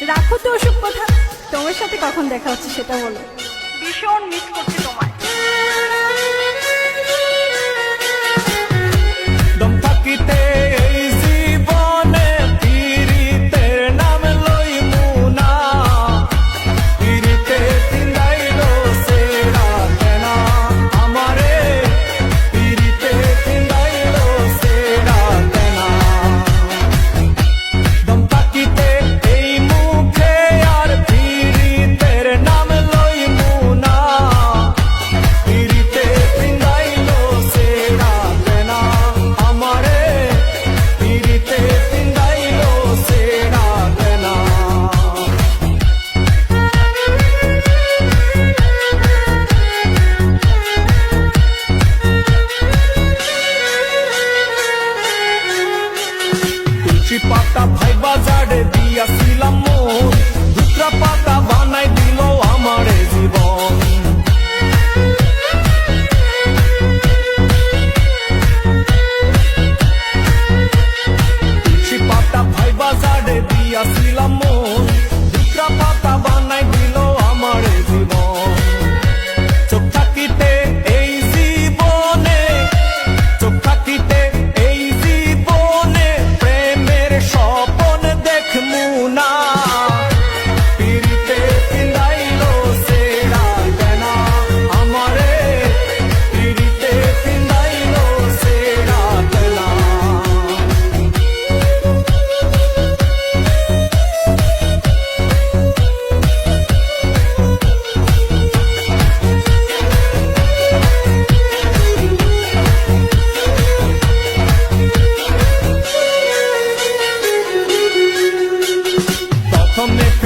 রাখো তো ওসব কথা। তোমার সাথে কখন দেখা হচ্ছে সেটা বলো। ভীষণ মিস করছি তোমার তুলসী পাতা ভাইবা জাড়ে দিয়াছিলাম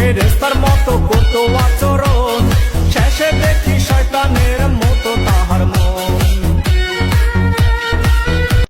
ফেরেস্তার মতো কত আচরণ